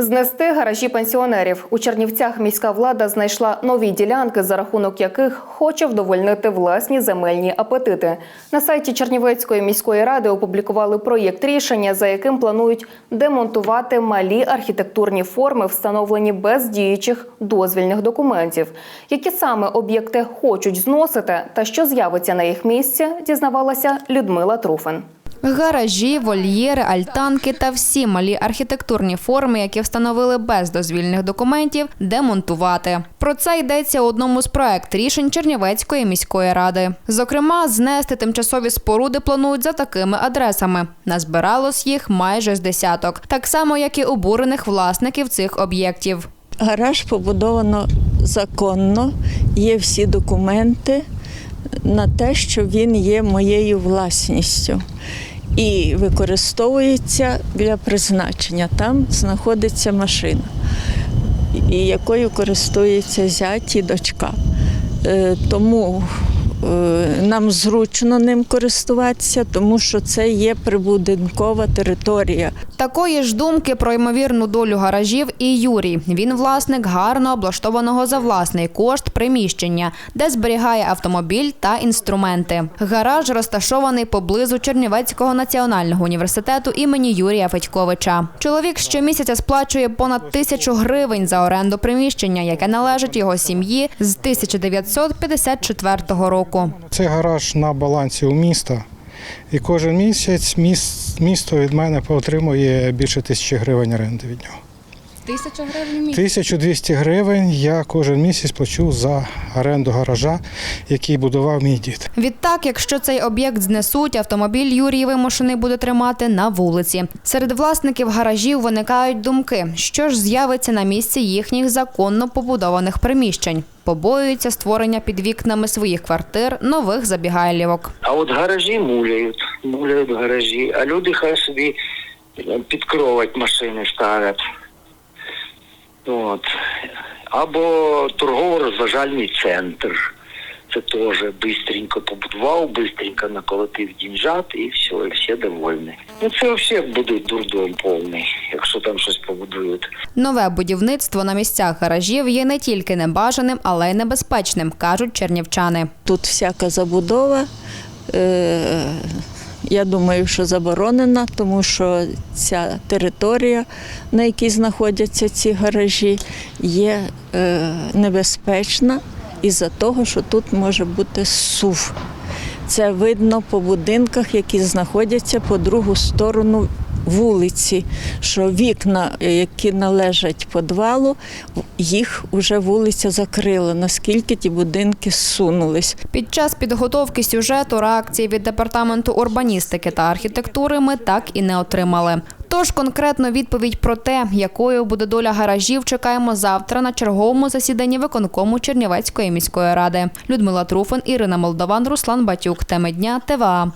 Знести гаражі пенсіонерів у Чернівцях міська влада знайшла нові ділянки, за рахунок яких хоче вдовольнити власні земельні апетити. На сайті Чернівецької міської ради опублікували проєкт рішення, за яким планують демонтувати малі архітектурні форми, встановлені без діючих дозвільних документів. Які саме об'єкти хочуть зносити та що з'явиться на їх місці, дізнавалася Людмила Труфен. Гаражі, вольєри, альтанки та всі малі архітектурні форми, які встановили без дозвільних документів, демонтувати. Про це йдеться у одному з проект рішень Чернівецької міської ради. Зокрема, знести тимчасові споруди планують за такими адресами. Назбиралось їх майже з десяток, так само як і обурених власників цих об'єктів. Гараж побудовано законно, є всі документи на те, що він є моєю власністю і використовується для призначення. Там знаходиться машина, якою користується зять і дочка. Е, Тому нам зручно ним користуватися, тому що це є прибудинкова територія. Такої ж думки про ймовірну долю гаражів і Юрій. Він власник гарно облаштованого за власний кошт приміщення, де зберігає автомобіль та інструменти. Гараж розташований поблизу Чернівецького національного університету імені Юрія Федьковича. Чоловік щомісяця сплачує понад тисячу гривень за оренду приміщення, яке належить його сім'ї з 1954 року. Це гараж на балансі у міста. І кожен місяць місто від мене отримує більше тисячі гривень оренди від нього. Тисяча гривень місяць. 1200 гривень я кожен місяць плачу за оренду гаража, який будував мій дід. Відтак, якщо цей об'єкт знесуть, автомобіль Юрій вимушений буде тримати на вулиці. Серед власників гаражів виникають думки, що ж з'явиться на місці їхніх законно побудованих приміщень. Побоюються створення під вікнами своїх квартир нових забігайлівок. А от гаражі муляють, муляють гаражі, а люди хай собі е, під кровать машини ставлять. От. Або торгово-розважальний центр. Це теж бистренько побудував, бистренько наколотив дінжат і все, і всі довольні. Ну це взагалі буде дурдом повний, якщо там щось побудують. Нове будівництво на місцях гаражів є не тільки небажаним, але й небезпечним, кажуть чернівчани. Тут всяка забудова. Е, я думаю, що заборонена, тому що ця територія, на якій знаходяться ці гаражі, є е, небезпечна із-за того, що тут може бути сув. Це видно по будинках, які знаходяться по другу сторону вулиці, що вікна, е, які належать підвалу, їх вже вулиця закрила, наскільки ті будинки зсунулись. Під час підготовки сюжету реакції від департаменту урбаністики та архітектури ми так і не отримали. Тож конкретно відповідь про те, якою буде доля гаражів, чекаємо завтра на черговому засіданні виконкому Чернівецької міської ради. Людмила Труфан, Ірина Молдаван, Руслан Батюк. Теми дня ТВА.